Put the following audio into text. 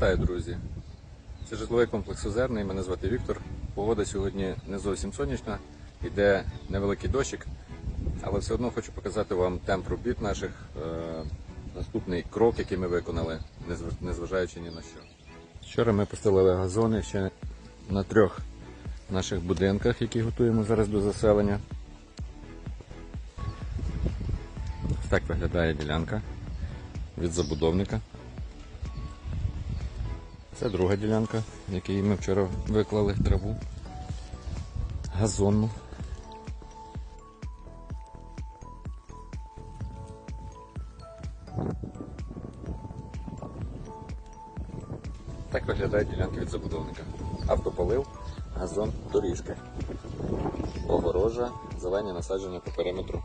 Вітаю, друзі! Це житловий комплекс Озерний. Мене звати Віктор. Погода сьогодні не зовсім сонячна, йде невеликий дощик, але все одно хочу показати вам темп робіт наших. е, Наступний крок, який ми виконали, незважаючи ні на що. Вчора ми постелили газони ще на трьох наших будинках, які готуємо зараз до заселення. Ось Так виглядає ділянка від забудовника. Це друга ділянка, в якій ми вчора виклали траву. Газонну. Так виглядає ділянка від забудовника. Автополив, газон, доріжки. Огорожа, зелені насадження по периметру